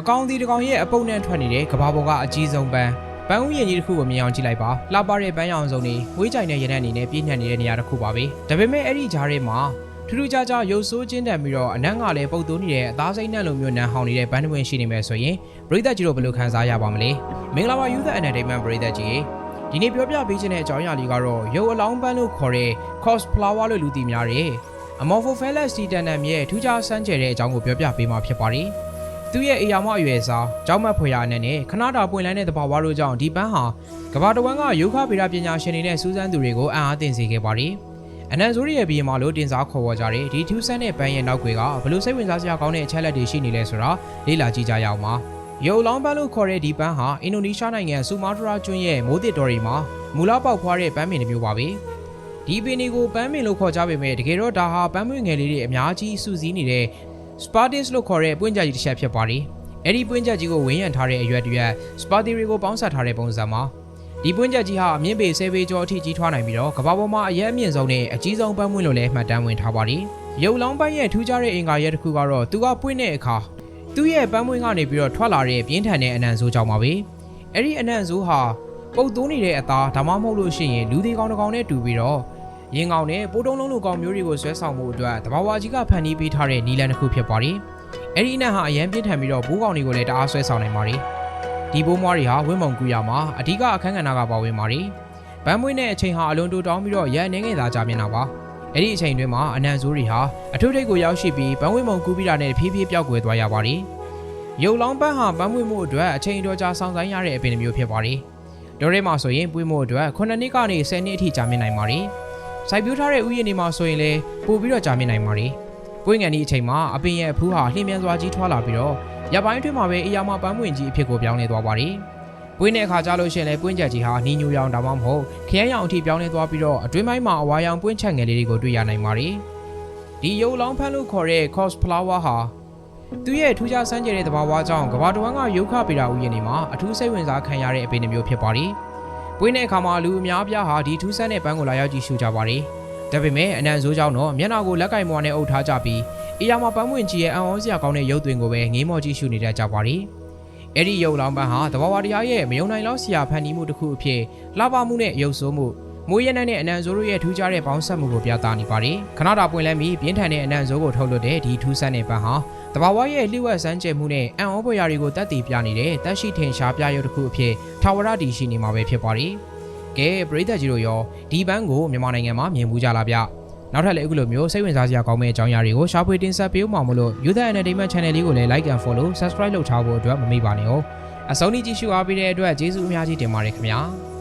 အကောင်ဒီတကောင်ရဲ့အပုပ်နဲ့ထွက်နေတဲ့ကဘာပေါ်ကအကြီးဆုံးပန်းပန်းဥယျာဉ်ကြီးတစ်ခုကိုမြင်အောင်ကြည့်လိုက်ပါလှပတဲ့ပန်းရောင်စုံတွေဝေးကြိုင်တဲ့ရတဲ့အနေနဲ့ပြည့်ညတ်နေတဲ့နေရာတစ်ခုပါပဲဒါပေမဲ့အဲ့ဒီဂျားထဲမှာထူးထူးခြားခြားရုပ်ဆိုးချင်းတန်ပြီးတော့အနက်ကလည်းပုတ်သွင်းနေတဲ့အသားစိမ့်နှံလိုမျိုးနံဟောင်နေတဲ့ဘန်းတစ်ပွင့်ရှိနေမယ်ဆိုရင်ပရိသတ်ကြီးတို့ဘယ်လိုခံစားရပါမလဲမင်္ဂလာပါ Youth Entertainment ပရိသတ်ကြီးဒီနေ့ပြောပြပေးခြင်းတဲ့အကြောင်းအရာလေးကတော့ရုပ်အလောင်းပန်းလို့ခေါ်တဲ့ cos flower လို့လူသိများတယ် Amorphophallus titanum ရဲ့ထူးခြားစမ်းကြယ်တဲ့အကြောင်းကိုပြောပြပေးမှာဖြစ်ပါတယ် သူ့ရဲ့အရာမအရွယ်စားကျောင်းမက်ဖွေရအနေနဲ့ခဏတာပွင့်လန်းတဲ့တဘာဝတို့ကြောင့်ဒီပန်းဟာကမ္ဘာတစ်ဝန်းကယောဂဗေဒပညာရှင်တွေနဲ့စူးစမ်းသူတွေကိုအံ့အားသင့်စေခဲ့ပါတယ်။အနန်ဆိုရီရဲ့ဘီယံမာလို့တင်စားခေါ်ဝေါ်ကြတဲ့ဒီထူးဆန်းတဲ့ပန်းရဲ့နောက်ွယ်ကဘလို့စိတ်ဝင်စားစရာကောင်းတဲ့အချက်လက်တွေရှိနေလဲဆိုတာလေ့လာကြည့်ကြရအောင်ပါ။ရုပ်လောင်းပန်းလို့ခေါ်တဲ့ဒီပန်းဟာအင်ဒိုနီးရှားနိုင်ငံဆူမာတရာကျွန်းရဲ့မိုးတစ်တော်ရီမှာမူလပေါက်ဖွားတဲ့ပန်းပင်တစ်မျိုးပါပဲ။ဒီပင်တွေကိုပန်းပင်လို့ခေါ်ကြပေမဲ့တကယ်တော့ဒါဟာပန်းပွင့်ငယ်လေးတွေအများကြီးစုစည်းနေတဲ့ Spartis လို့ခေါ်တဲ့ပွင့်ကြကြီးတစ်ချက်ဖြစ်ပါတယ်။အဲ့ဒီပွင့်ကြကြီးကိုဝင်းရံထားတဲ့အရွက်တရွက် Sparti တွေကိုပေါင်းစပ်ထားတဲ့ပုံစံမှာဒီပွင့်ကြကြီးဟာအမြင့်ပေ10ပေကျော်အထိကြီးထွားနိုင်ပြီးတော့ကမ္ဘာပေါ်မှာအရက်အမြင့်ဆုံးနဲ့အကြီးဆုံးပန်းပွင့်လို့လည်းမှတ်တမ်းဝင်ထားပါတယ်။ရုပ်လောင်းပန်းရဲ့ထူးခြားတဲ့အင်္ဂါရဲတစ်ခုကတော့သူကပွင့်တဲ့အခါသူ့ရဲ့ပန်းပွင့်ကနေပြီးတော့ထွက်လာတဲ့ပြင်းထန်တဲ့အနံဆိုးကြောင့်ပါပဲ။အဲ့ဒီအနံဆိုးဟာပုတ်သွင်းနေတဲ့အသားဒါမှမဟုတ်လို့ရှိရင်လူသေးကောင်တစ်ကောင်နဲ့တူပြီးတော့ ရင်ကောင်နဲ့ပိုးတုံးလုံးလိုကောင်မျိုးတွေကိုဆွဲဆောင်မှုအတွက်တဘာဝကြီးကဖန်တီးပေးထားတဲ့နီလန်တစ်ခုဖြစ်ပါတယ်။အဲ့ဒီအနံ့ဟာအရန်ပြင်းထန်ပြီးတော့ဘိုးကောင်တွေကိုလည်းတအားဆွဲဆောင်နိုင်ပါတယ်။ဒီဘိုးမွားတွေဟာဝင်းမုံကူရမှာအဓိကအခန်းကဏ္ဍကပါဝင်ပါတယ်။ဗန်းမွေးတဲ့အချိန်ဟာအလွန်တိုတောင်းပြီးတော့ရန်နေငယ်သာကြမြင်တာပါ။အဲ့ဒီအချိန်တွင်းမှာအနံဆိုးတွေဟာအထုထိတ်ကိုရောက်ရှိပြီးဗန်းဝင်းမုံကူပြီးတာနဲ့ဖြည်းဖြည်းပျောက်ကွယ်သွားရပါတယ်။ရုပ်လောင်းပန်းဟာဗန်းမွေးမှုအတွက်အချိန်တော်ကြာဆောင်ဆိုင်ရတဲ့အပင်တစ်မျိုးဖြစ်ပါတယ်။ဒေါ်ရဲမှာဆိုရင်ပွေးမှုအတွက်9နှစ်ကနေ10နှစ်အထိကြာမြင့်နိုင်ပါတယ်။ စိုက်ပျိုးထားတဲ့ဥယျာဉ်တွေမှာဆိုရင်လည်းပိုပြီးတော့ကြာမြင့်နိုင်ပါတယ်။ပွင့်ငံဒီအချိန်မှာအပင်ရဲ့အဖူးဟာလှင်မြန်စွာကြီးထွားလာပြီးတော့ရပိုင်းတွင်းမှာပဲအရာမပန်းပွင့်ကြီးအဖြစ်ကိုပြောင်းလဲသွားပါတယ်။ပွင့်တဲ့အခါကျလို့ရှိရင်လည်းပွင့်ချက်ကြီးဟာနီညူရောင်ဒါမှမဟုတ်ခရမ်းရောင်အထိပြောင်းလဲသွားပြီးတော့အတွင်းပိုင်းမှာအဝါရောင်ပွင့်ချက်ငယ်လေးတွေကိုတွေ့ရနိုင်ပါတယ်။ဒီရုပ်လောင်းဖန်းလို့ခေါ်တဲ့ cos flower ဟာသူ့ရဲ့ထူးခြားစမ်းကြယ်တဲ့သဘာဝကြောင့်ကမ္ဘာတစ်ဝန်းကယုခဗေဒဥယျာဉ်တွေမှာအထူးစိတ်ဝင်စားခံရတဲ့အပင်တစ်မျိုးဖြစ်ပါတယ်။ ပွင့်တဲ့အခါမှာလူအများအပြားဟာဒီထူးဆန်းတဲ့ပန်းကိုလာရောက်ကြည့်ရှုကြပါတယ်။ဒါပေမဲ့အနံဆိုးကြောင့်တော့မျက်နှာကိုလက်ကင်မွားနဲ့အုပ်ထားကြပြီးအေယာမပန်းပွင့်ကြီးရဲ့အံ့ဩစရာကောင်းတဲ့ရုပ်သွင်းကိုပဲငေးမော်ကြည့်ရှုနေတတ်ကြပါတယ်။အဲ့ဒီရုပ်လောင်းပန်းဟာတဘာဝတရားရဲ့မယုံနိုင်လောက်စရာဖန်တီးမှုတစ်ခုအဖြစ်လှပမှုနဲ့ရုပ်ဆိုးမှု မိုးရနက်နဲ့အနံဆိုးတို့ရဲ့ထူးခြားတဲ့ပေါင်းဆက်မှုကိုပြသနေပါတယ်။ခဏတာပွင့်လဲပြီးပြင်းထန်တဲ့အနံဆိုးကိုထုတ်လွှတ်တဲ့ဒီထူးဆန်းတဲ့ပန်းဟာတဘာဝရဲ့လျှို့ဝှက်စမ်းကြယ်မှုနဲ့အံ့ဩဖွယ်ရာတွေကိုတတ်သိပြနေတဲ့တက်ရှိထင်ရှားပြရုပ်တစ်ခုအဖြစ်ထာဝရတည်ရှိနေမှာပဲဖြစ်ပါတယ်။ကဲပရိသတ်ကြီးတို့ရောဒီပန်းကိုမြန်မာနိုင်ငံမှာမြင်မှုကြလားဗျ။နောက်ထပ်လည်းအခုလိုမျိုးစိတ်ဝင်စားစရာကောင်းမယ့်အကြောင်းအရာတွေကိုရှာဖွေတင်ဆက်ပေးဦးမှာမလို့ Youth Entertainment Channel လေးကိုလည်း Like and Follow Subscribe လုပ်ထားဖို့အတွက်မမေ့ပါနဲ့ဟုတ်အဆုံးထိကြည့်ရှုအားပေးတဲ့အတွက်ကျေးဇူးအများကြီးတင်ပါတယ်ခင်ဗျာ။